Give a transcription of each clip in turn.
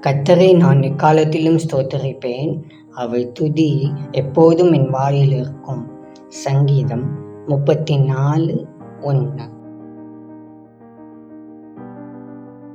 கத்தரை நான் எக்காலத்திலும் ஸ்தோத்தரிப்பேன். அவர் துதி எப்போதும் என் வாயில் இருக்கும். சங்கீதம் முப்பத்தி நாலு ஒன்று.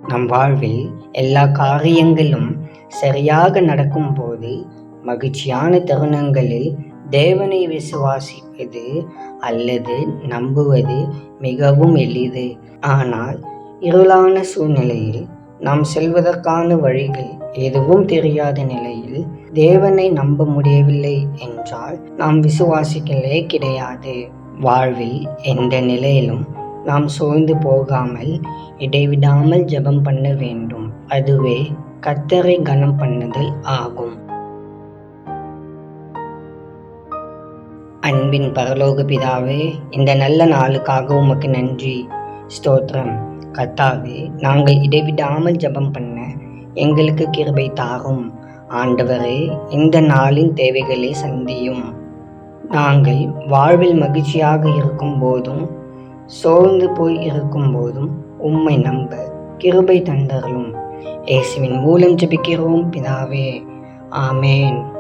நம் வாழ்வில் எல்லா காரியங்களும் சரியாக நடக்கும்போது மகிழ்ச்சியான தருணங்களில் தேவனை விசுவாசிப்பது அல்லது நம்புவது மிகவும் எளிது. ஆனால் இருளான சூழ்நிலையில் நாம் செல்வதற்கான வழிகள் எதுவும் தெரியாத நிலையில் தேவனை நம்ப முடியவில்லை என்றால் நாம் விசுவாசிக்கலே கிடையாது. வாழ்வில் எந்த நிலையிலும் நாம் சோர்ந்து போகாமல் இடைவிடாமல் ஜெபம் பண்ண வேண்டும். அதுவே கத்தரை கனம் பண்ணுதல் ஆகும். அன்பின் பரலோக பிதாவே இந்த நல்ல நாளுக்காக உமக்கு நன்றி. ஸ்தோத்திரம். கத்தாவே நாங்கள் இடைவிடாமல் ஜெபம் பண்ண எங்களுக்கு கிருபை தாரும். ஆண்டவரே இந்த நாளின் தேவைகளை சந்தியும். நாங்கள் வாழ்வில் மகிழ்ச்சியாக இருக்கும் போதும் சோர்ந்து போய் இருக்கும் போதும் உம்மை நம்ப கிருபை தந்தருளும். இயேசுவின் மூலம் ஜெபிக்கிறோம் பிதாவே. ஆமேன்.